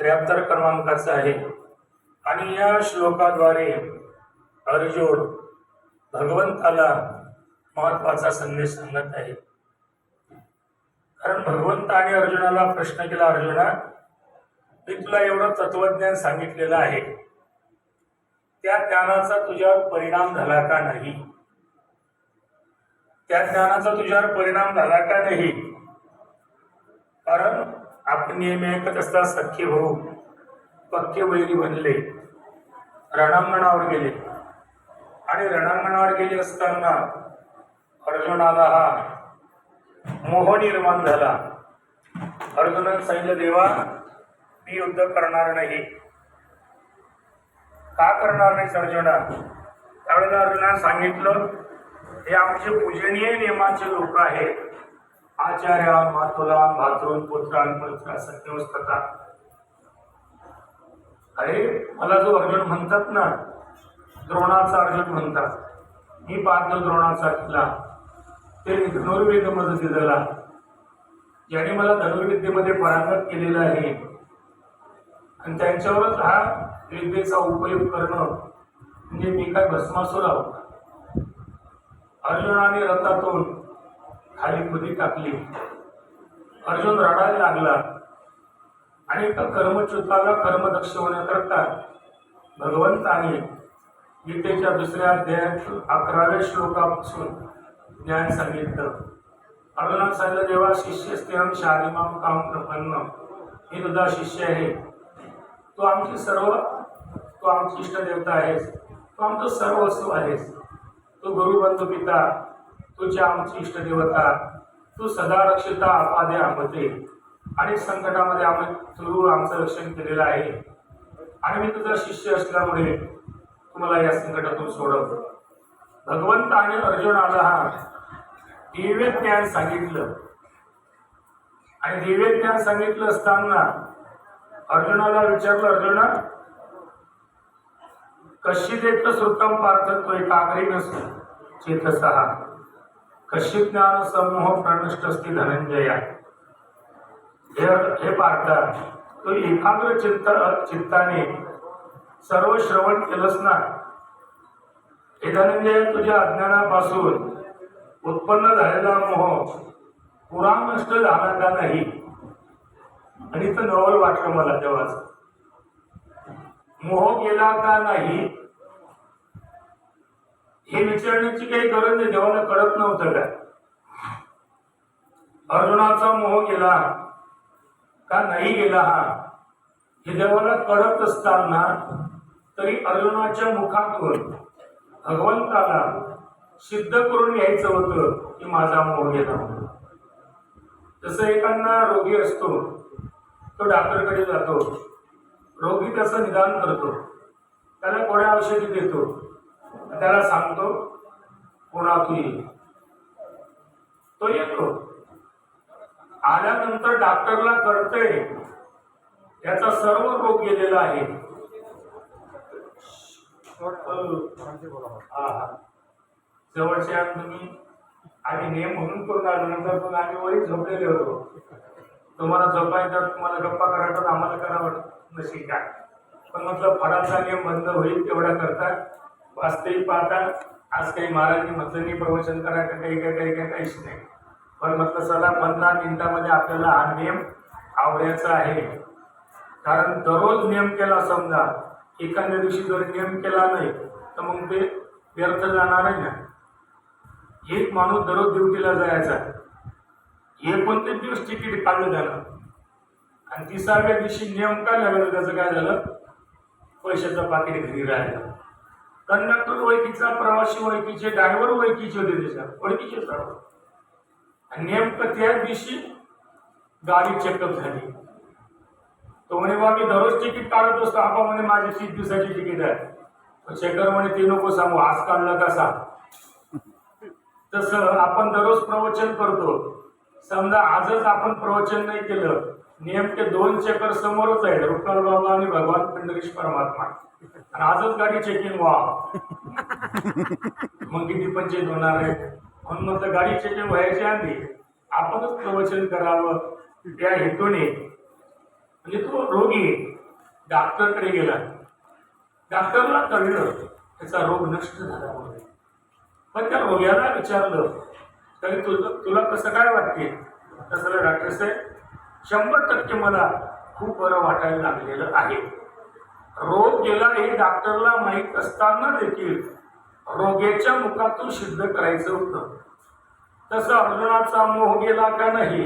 त्र्याहत्तर क्रमांकाचा आहे. आणि या श्लोकाद्वारे अर्जुन भगवंताला महत्त्वाचा संदेश सांगत आहे. कारण भगवंताने अर्जुनाला प्रश्न केला अर्जुना मी तुला एवढं तत्वज्ञान सांगितलेलं आहे. त्या ज्ञानाचा तुझ्यावर परिणाम झाला का नाही? त्या ज्ञानाचा तुझ्यावर परिणाम झाला का नाही? कारण आपण नेहमी ऐकत असता सख्खे भाऊ हो, पक्के वैरी बनले रणांगणावर गेले. आणि रणांगणावर गेले असताना अर्जुनाला हा मोह निर्माण झाला. अर्जुनाने सांगितलं देवा मी युद्ध करणार नाही. का करणार नाही अर्जुना? त्यावेळेला अर्जुनाने सांगितलं हे आमचे पूजनीय नियमाचे लोक आहेत. आचार्या मातुला मातृन पुत्रान पुत्र सत्यवस्थता. अरे मला जो अर्जुन म्हणतात ना द्रोणाचा अर्जुन म्हणतात. मी पाहतो द्रोणाचा किल्ला. ते धनुर्वेदमध्ये दिलेला. ज्याने मला धनुर्विद्येमध्ये पारंगत केलेलं आहे. आणि त्यांच्यावरच हा विद्येचा उपयोग करणं म्हणजे मी काय भस्मासुर आहोत अर्जुनाने रथातून खाली खुदी टाकली. अर्जुन रडायला लागला. आणि एका कर्मच्युताला कर्मदक्ष होण्याकरता भगवंताने गीतेच्या दुसऱ्या अध्यायात अकराव्या श्लोकापासून ज्ञान सांगितलं. अर्जुनात सांगितलं देवा शिष्य स्त्रियम शालिमाम काम प्रपन्न. हे तुझा शिष्य आहे. तो आमची सर्व तो आमची इष्टदेवता आहेस. तो आमचं सर्वस्व आहेस. तो गुरुबंधू पिता. तुझ्या आमची इष्टदेवता तू सदा रक्षिता आपादे आमते अनेक संकटामध्ये आम्ही तू आमचं रक्षण केलेलं आहे. आणि मी तुझा शिष्य असल्यामुळे तुम्हाला या संकटातून सोडवतो भगवंत आणि अर्जुन आला हा दिव्य ज्ञान सांगितलं. आणि दिव्य ज्ञान सांगितलं असताना अर्जुनाला विचारलं अर्जुना कशी देत श्रुतम पार्थ तो एकाग्री नसतो चेतसहा कश्यज्ञान ज्ञान समूह प्रनष्ट असते धनंजया हे हे पाहतात तो एकाग्र चित्त चित्ताने सर्व श्रवण केलंस ना? हे धनंजय तुझ्या अज्ञानापासून उत्पन्न झालेला मोह पुरा नष्ट झाला का नाही. आणि तर नवल वाटलं मला तेव्हाच. मोह गेला का नाही हे विचारण्याची काही गरज नाही देवाला कळत नव्हतं का अर्जुनाचा मोह गेला का नाही गेला हा हे देवाला कळत असताना तरी अर्जुनाच्या मुखातून भगवंताला सिद्ध करून घ्यायचं होतं की माझा मोह गेला. जसं एकांना रोगी असतो तो डॉक्टरकडे जातो रोगी त्याचं निदान करतो त्याला गोळ्या औषधी देतो त्याला सांगतो कोणातून तो येतो. आल्यानंतर डॉक्टरला कळतंय त्याचा सर्व रोग गेलेला आहे. जवळचे आम तुम्ही आम्ही नेम म्हणून करून आलो नंतर पण आम्ही वरी झोपलेले होतो. तुम्हाला झोपायचं तुम्हाला गप्पा करायचं आम्हाला करावं नशीब काय पण म्हटलं फळाचा नियम बंद होईल तेवढा करता वास्तविक पाहता आज काही महाराजांनी म्हटलं नाही प्रवचन करायचं काही काही काही काही काहीच नाही. पण म्हटलं चला पंधरा मिनिटामध्ये आपल्याला हा नियम आवडायचा आहे. कारण दररोज नियम केला समजा एखाद्या दिवशी जर नियम केला नाही तर मग ते व्यर्थ जाणार आहे ना. एक माणूस दररोज ड्युटीला जायचा. एकोणतीस दिवस तिकीट काढलं झालं आणि तिसाव्या दिवशी नियम काय लागला त्याचं काय झालं? पैशाचं पाकिट घरी राहिलं. कंडक्टर ओळखीचा प्रवासी ओळखीचे ड्रायव्हर ओळखीचे होते त्याच्या ओळखीचे सर्व. आणि नेमकं त्या दिवशी गाडी चेकअप झाली. तो म्हणे बा मी दररोज तिकीट काढत असतो. आपा म्हणे माझी तीस दिवसाची तिकीट आहे तो चेकर म्हणे ते नको सांगू. आज काढलं कसा तसं आपण दररोज प्रवचन करतो. समजा आजच आपण प्रवचन नाही केलं नेमके दोन चेकर समोरच आहेत रुक्कल बाबा आणि भगवान पंढरीश परमात्मा. आणि आजच गाडी चेकिंग व्हा. मग किती पंचायत होणार आहे? म्हणून म्हटलं गाडी चेकिंग व्हायची आधी आपणच प्रवचन करावं. त्या हेतूने. म्हणजे तो रोगी डॉक्टरकडे गेला. डॉक्टरला कळलं त्याचा रोग नष्ट झाला म्हणून. पण त्या रोग्याला विचारलं तरी तुझं तुला कसं काय वाटते? तसं डॉक्टर साहेब शंभर टक्के मला खूप बरं वाटायला लागलेलं आहे. रोग गेला हे डॉक्टरला माहीत असताना देखील रोग्याच्या मुखातून सिद्ध करायचं होतं. तसं अर्जुनाचा मोह गेला का नाही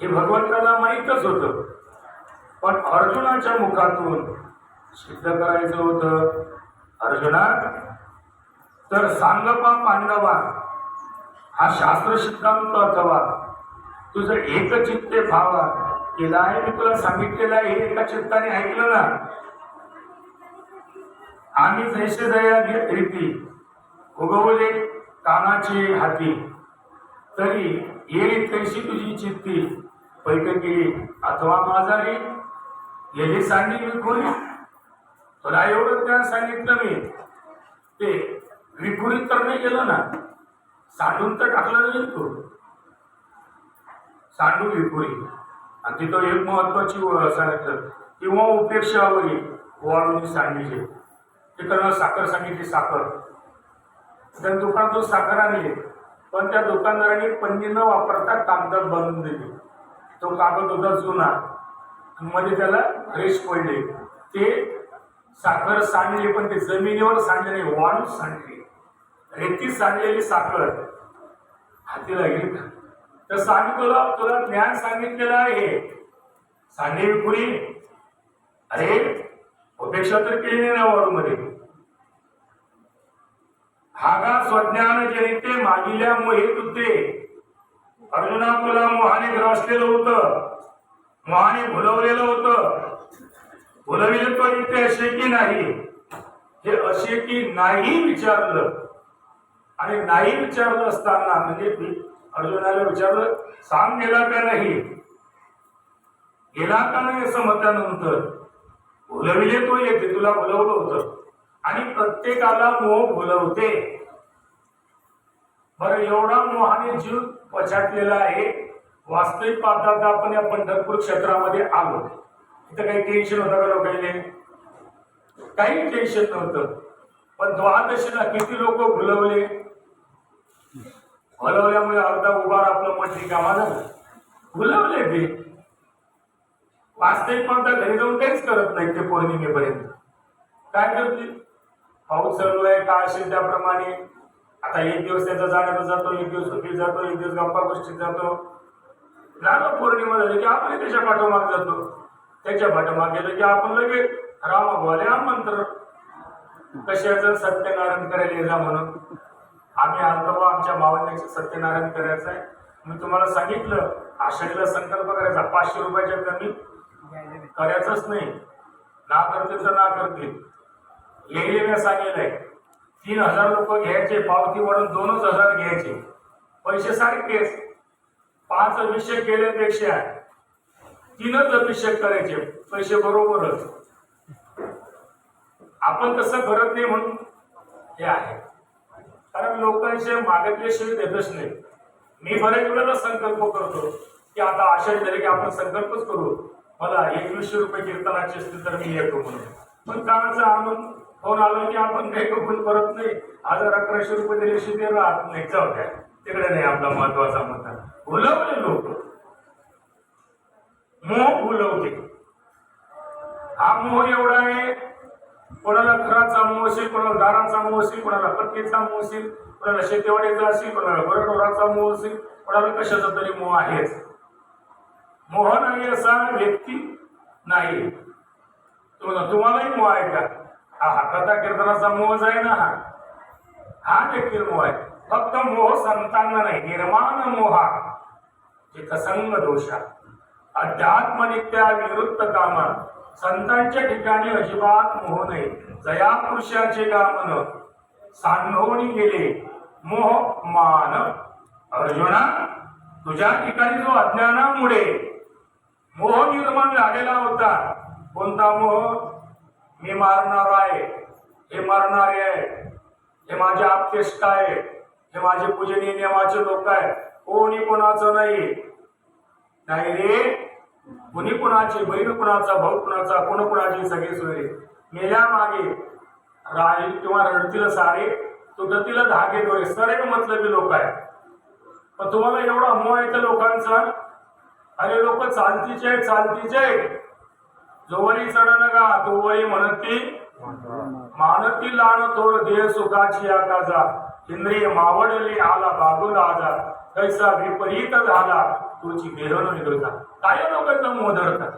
हे भगवंताला माहीतच होतं. पण अर्जुनाच्या मुखातून सिद्ध करायचं होतं. अर्जुना तर सांगपा पांडवा हा शास्त्र सिद्धांत अथवा तुझं एकचित्ते भावा केला आहे मी तुला सांगितलेलं आहे हे एका चित्ताने ऐकलं ना? आम्ही जैसे दया रीती उगवले कानाची हाती. तरी येईल तैशी तुझी चित्ती. पैक केली अथवा माझारी गेली सांगितली कोणी तुला एवढं ज्ञान सांगितलं मी. ते विखुरी तर नाही गेलं ना. सांडून तर टाकलं नाही तू. सांडू विखुरी. आणि तिथं एक महत्वाची सांगितलं. किंवा उपेक्षावरी वाळून सांडली तिकडनं साखर सांगितली साखर. त्या दुकानातून साखर आणली पण त्या दुकानदाराने पन्नी न वापरता कागदात बांधून दिली. तो कागद होता जुना मध्ये त्याला रेश पडले. ते साखर सांडली पण ते जमिनीवर सांडले नाही वाळू सांडली. रेती सांडलेली साखर. हाती लागेल का? तर आम्ही तुला तुला ज्ञान सांगितलेलं आहे. सांडे पुरी अरे अपेक्षा तर केली नाही ना वाळूमध्ये हागा स्वज्ञान जनिते मागिल्या मोहे तुते अर्जुना तुला मोहाने ग्रासलेलं होतं. मोहाने भुलवलेलं होतं. भुलविले तो इथे असे की नाही? हे असे की नाही विचारलं. आणि नाही विचारलं असताना म्हणजे अर्जुनाला विचारलं सांग गेला का नाही? गेला का नाही? असं म्हटल्यानंतर भुलविले तो येते तुला बोलवलं होतं. आणि प्रत्येकाला मोह भुलवते बरं एवढा मोहाने जीव पछाटलेला आहे. वास्तविक पाहता आपण या पंढरपूर क्षेत्रामध्ये आलो. इथं काही टेन्शन होतं का लोकांनी? काही टेन्शन नव्हतं. पण द्वादशीला किती लोक भुलवले भुलवल्यामुळे अर्धा उभार आपलं मन रिकामा झालं. भुलवले ते. वास्तविक पाहता घरी जाऊन काहीच करत नाही ते पौर्णिमेपर्यंत. काय करतील? पाऊस चालू आहे का असेल त्याप्रमाणे. आता एक दिवस त्याचा जाण्याचा जातो एक दिवस सुट्टीत जातो एक दिवस गप्पा गोष्टीत जातो. झालं पौर्णिमा झाली की आपण त्याच्या पाठोमाग जातो. त्याच्या पाठोमाग गेलो की आपण लगेच रामा बोले आमंत्र कशाचं सत्यनारायण करायला जा म्हणून? आम्ही आलो बा आमच्या मावण्याचं सत्यनारायण करायचं आहे. मी तुम्हाला सांगितलं आषाढीला संकल्प करायचा पाचशे रुपयाच्या कमी. करायचंच नाही. ना करतील तर ना करतील लिहिलेल्या सांगितलं सांगितलंय तीन हजार लोक घ्यायचे पावती वाढून दोनच हजार घ्यायचे. पैसे सारखेच. पाच अभिषेक केल्यापेक्षा तीनच अभिषेक करायचे. पैसे बरोबरच. आपण तसं करत नाही म्हणून हे आहे. कारण लोकांचे मागितल्याशिवाय देतच नाही. मी बऱ्याच वेळेला संकल्प करतो की आता आषाढी झाले की आपण संकल्पच करू. मला एकवीसशे रुपये कीर्तनाचे असतील तर मी येतो म्हणून. पण कामाचा आणून फोन आलो की आपण काही कबूल करत नाही. हजार अकराशे रुपये दिले ते राहत नाही. जाऊ द्या. तिकडे नाही आपला महत्त्वाचा मुद्दा. उलवले लोक. मोह भुलवते हा मोह एवढा आहे कोणाला घराचा मोह असेल कोणाला दाराचा मोह असेल कोणाला पत्नीचा मोह असेल कोणाला शेतीवाडीचा असेल कोणाला बरडोराचा मोह असेल कोणाला कशाचा तरी मोह आहेच. मोह नाही असा व्यक्ती नाही तुम्हाला तुम्हालाही मोह आहे का? हा हा कथा कीर्तनाचा मोहच आहे ना हा? हा देखील मोह आहे. फक्त मोह संतांना नाही निर्माण मोहा चितसंग दोषा अध्यात्मनित्या विरुद्ध कामा. संतांच्या ठिकाणी अजिबात मोह नाही. जया पुरुषाचे कामन. सांडवणी गेले. मोह मान. अर्जुना तुझ्या ठिकाणी जो अज्ञानामुळे मोह निर्माण झालेला होता कोणता मोह? मी मारणार आहे. हे मारणारे आहे. हे माझे आपतेष्ट आहे. हे माझे पूजनीय नियमाचे लोक आहे कोणी कोणाचं नाही. नाही रे. कुणी कुणाची? बहीण कुणाचा? भाऊ कुणाचा? कोण कुणाची? सगळे सोयरे. मेल्या मागे. राहील किंवा रडतील सारे. तुटतील धागे डोळे. सर्व मतलबी लोक आहे पण तुम्हाला एवढा मोह आहे त्या लोकांचा? अरे लोक चालतीचे आहेत चालतीचे आहेत. जोवरी चढन गा तोवरी म्हणती मानती लाण तोड देह सुखाची आकाजा इंद्रिय मावडली आला बागुला आजा कैसा विपरीत झाला तुझी बेरण निघता काय लोक मोधरतात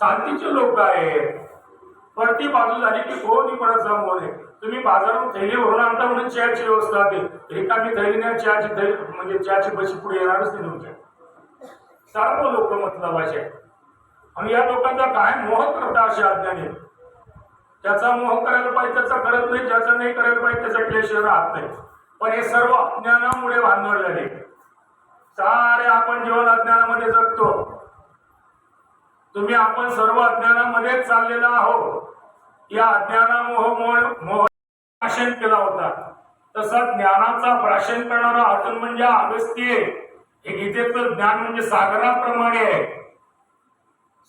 शांतीचे लोक आहेत. परती बाजू झाली की कोणी कोणाचा मोह आहे? तुम्ही बाजारात थैली भरून आणता म्हणून चहाची व्यवस्था होते रिकामी नाही चहाची थैली म्हणजे चहाची बशी पुढे येणारच नाही तुमच्या. सर्व लोक मतलब असे आणि या लोकांचा काय मोह करता असे अज्ञाने त्याचा मोह करायला पाहिजे त्याचा करत नाही ज्याचा नाही करायला पाहिजे त्याचा क्लेश राहत नाही. पण हे सर्व अज्ञानामुळे भांडवल झाले सारे आपण जीवन अज्ञानामध्ये जगतो. तुम्ही आपण सर्व अज्ञानामध्येच चाललेला आहोत. या अज्ञानामोह मोह मोह प्राशन केला होता. तसा ज्ञानाचा प्राशन करणारा अर्जुन म्हणजे अगस्त्य हे गीतेचं ज्ञान म्हणजे सागराप्रमाणे आहे.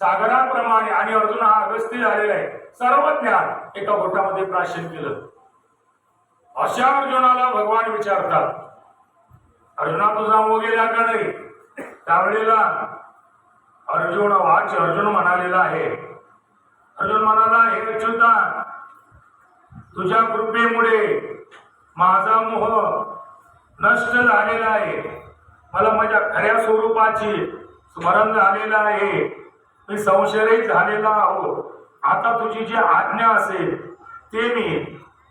सागराप्रमाणे आणि अर्जुन हा अगस्त्य झालेला आहे. सर्व ज्ञान एका बोटामध्ये प्राशन केलं. अशा अर्जुनाला भगवान विचारतात अर्जुना तुझा मोह गेला का नाही? त्यावेळेला अर्जुन वाच अर्जुन म्हणालेला आहे. अर्जुन म्हणाला हे अच्युता तुझ्या कृपेमुळे माझा मोह नष्ट झालेला आहे. मला माझ्या खऱ्या स्वरूपाची स्मरण झालेलं आहे. मी संशयरहित झालेला आहो आता तुझी जी आज्ञा असेल ते मी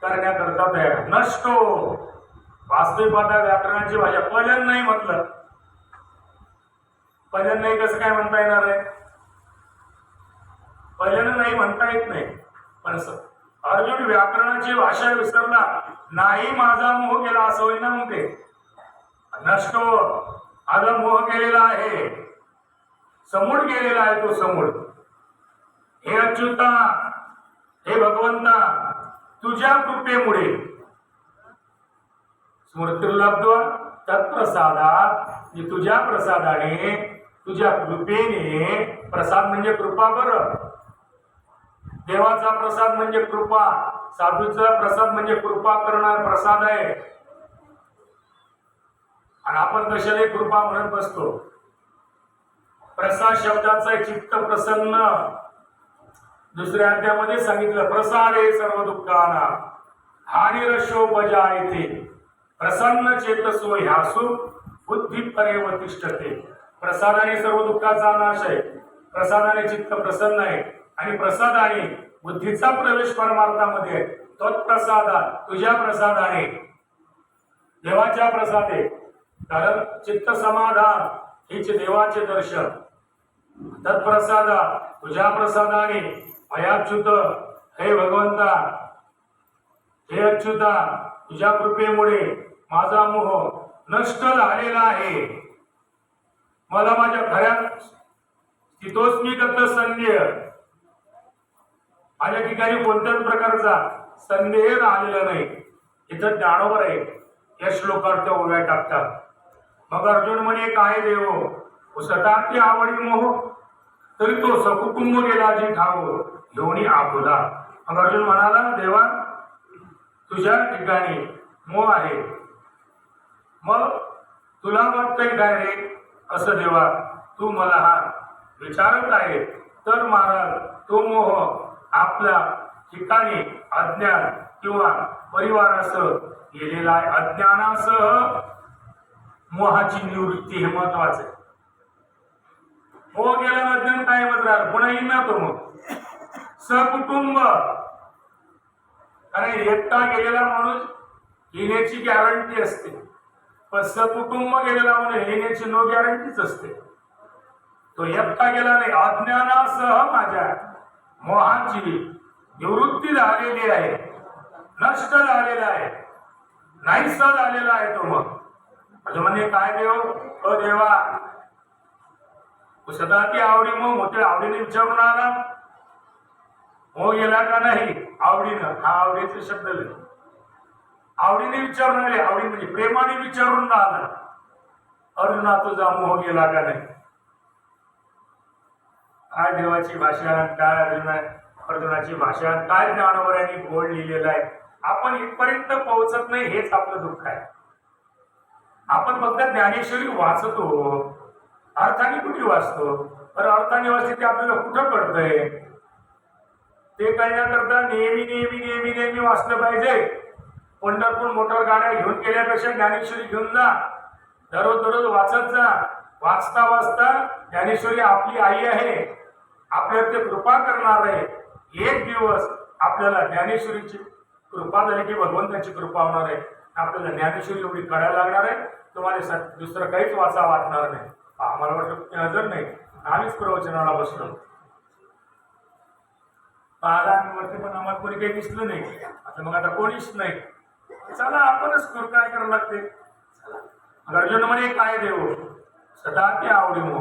करण्याकरता तयार नष्टो हो. वास्तविक आता व्याकरणाची भाषा. पहिल्यांदा नाही म्हटलं. पहिल्यांदा नाही कसं काय म्हणता येणार आहे? पहिल्यांदा नाही म्हणता येत नाही. पण स- अर्जुन व्याकरणाची भाषा विसरला. नाही माझा मोह केला असं होईना मग ते नष्ट हो. माझा मोह केलेला आहे. समूळ गेलेला आहे तो समूळ हे अच्युता हे भगवंता तुझ्या कृपेमुळे. स्मृतिर्लब्ध तत्प्रसादात मी तुझ्या प्रसादाने तुझ्या कृपेने प्रसाद म्हणजे कृपा बर. देवाचा प्रसाद म्हणजे कृपा साधूचा प्रसाद म्हणजे कृपा करणार प्रसाद आहे. आणि आपण कशाला कृपा म्हणत बसतो? प्रसाद शब्दाचा चित्त प्रसन्न. दुसऱ्या अध्यामध्ये सांगितलं प्रसाद हे सर्व दुःखाना हानी रशोपजा येथे प्रसन्न चेतसो ह्यासु बुद्धी परेव तिष्ठते. प्रसादाने सर्व दुःखाचा नाश आहे. प्रसादाने चित्त प्रसन्न आहे. आणि प्रसादाने बुद्धीचा प्रवेश परमार्थामध्ये आहे. तोच प्रसादा तुझ्या प्रसादाने. देवाच्या प्रसादे. कारण चित्त समाधान हेच देवाचे दर्शन. तत्प्रसादा तुझ्या प्रसादाने अयाच्युत हे भगवंता हे अच्युता तुझ्या कृपेमुळे माझा मोह नष्ट झालेला आहे. मला माझ्या खऱ्या स्थितोस्मिगत संदेह माझ्या ठिकाणी कोणत्याच प्रकारचा संदेह राहिलेला नाही. इथं ज्ञानोबर आहे या श्लोकार्थ ओव्या टाकतात. मग अर्जुन म्हणे काय देव सटाची आवडी मोह. तरी तो सकुटुंब गेला जी ठाव घेऊन आपुला. मग अर्जुन म्हणाला देवा तुझ्या ठिकाणी मोह आहे. मग तुला वाटतंय काय रे? असं देवा तू मला हा विचारत आहे. तर महाराज तो मोह आपल्या ठिकाणी अज्ञान किंवा परिवारासह गेलेला आहे. अज्ञानासह मोहाची निवृत्ती हे महत्वाचं आहे. मोह गेला अज्ञान कायमच राहिलं पुन्हा येईल ना तो मग. सकुटुंब. कारण एकटा गेलेला माणूस येण्याची गॅरंटी असते. पण सकुटुंब गेलेला माणूस येण्याची नो गॅरंटीच असते. तो एकटा गेला नाही. अज्ञानासह माझ्या मोहाची निवृत्ती झालेली आहे. नष्ट झालेला आहे. नाहीसा झालेला आहे तो मग. म्हणजे म्हणे काय देव? अ देवा सदा ती आवडी मग मोठ्या आवडीने विचारून आला हो गेला का नाही? आवडीनं. हा आवडीचे शब्द लिहिले आवडीने विचारून आले आवडी म्हणजे प्रेमाने विचारून राहणार. अर्जुना तुझा मोह हो गेला का नाही? काय देवाची भाषा काय अर्जुना अर्जुनाची भाषा काय ज्ञानोबऱ्यांनी बोल लिहिलेलं आहे? आपण इथपर्यंत पोहोचत नाही हेच आपलं दुःख आहे. आपण फक्त ज्ञानेश्वरी वाचतो. अर्थाने कुठे वाचतो? तर अर्थाने वाचते ते आपल्याला कुठं कळतंय? ते कळण्याकरता नेहमी नेहमी नेहमी नेहमी वाचलं पाहिजे. पंढरपूर मोटर गाड्या घेऊन गेल्यापेक्षा ज्ञानेश्वरी घेऊन जा. दररोज दररोज वाचत जा. वाचता वाचता ज्ञानेश्वरी आपली आई आहे. आपल्यावर ते कृपा करणार आहे. एक दिवस आपल्याला ज्ञानेश्वरीची कृपा झाली की भगवंताची कृपा होणार आहे. आपल्याला ज्ञानेश्वरी एवढी कळायला लागणार आहे. तुम्हाला दुसरं काहीच वाचा वाटणार नाही. आम्हाला वाटतं हजर नाही. आम्हीच प्रवचनाला बसलो. आला पण आम्हाला कोणी काही दिसलं नाही. आता मग आता कोणीच नाही. चला आपणच कर काय करावं लागते? अर्जुन म्हणे काय देव? सदा ते आवडीनो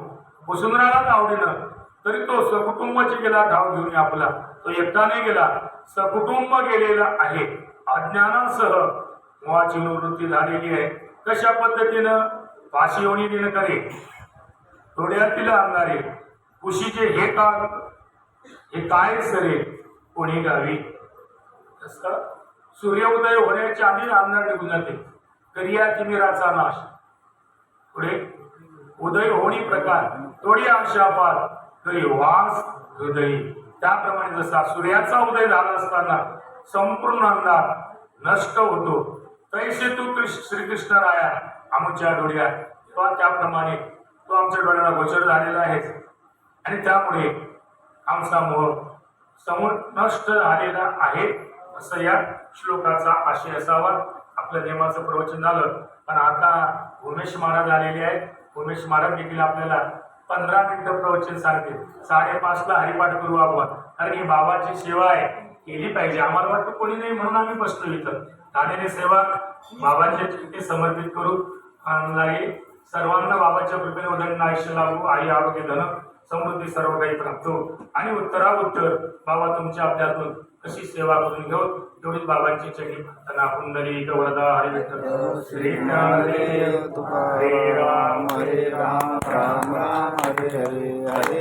वसुंधरालाच आवडीनं. तरी तो सकुटुंबाची गेला धाव घेऊन आपला. तो एकटा नाही गेला. सकुटुंब गेलेला आहे. अज्ञानासह मोहाची निवृत्ती झालेली आहे. कशा पद्धतीनं फाशी होणी दिनं करे? थोड्यातील अंधारे कुशीचे हे का हे काय सरे? कोणी गावी? सूर्योदय होण्याच्या आधी अंधार निघून जाते. करिया तिमिराचा नाश? पुढे? उदय होणी प्रकार. थोडी अंशापार तरी वास हृदय. त्याप्रमाणे जसा सूर्याचा उदय झाला असताना संपूर्ण अंधार नष्ट होतो. तैसे तू कृष्ण श्रीकृष्ण राया आमच्या डोळ्यात. किंवा त्याप्रमाणे तो आमच्या डोळ्याला गोचर झालेला आहे. आणि त्यामुळे आमचा मोह समोर नष्ट झालेला आहे असं या श्लोकाचा आशय असावा. आपल्या नेमाचं प्रवचन झालं. पण आता उमेश महाराज आलेले आहेत. उमेश महाराज देखील आपल्याला पंधरा मिनिटं प्रवचन सांगतील. साडेपाचला हरिपाठ करू आपण. कारण ही बाबाची सेवा आहे. केली पाहिजे. आम्हाला वाटतं कोणी नाही म्हणून आम्ही बसलो इथं. दानेने सेवा बाबांच्या चिंते समर्पित करू. आणि लागेल सर्वांना बाबाच्या कृपेने उदंड आयुष्य लागू आई आरोग्य धन समृद्धी सर्व काही प्राप्त हो. आणि उत्तराउत्तर बाबा तुमच्या आपल्यातून कशी सेवा करून घेऊ तेवढीच बाबांची चरणी प्रार्थना. पुंडली वरदा हरी विठ्ठल श्री हरे राम. हरे राम. राम राम. हरे हरे. हरे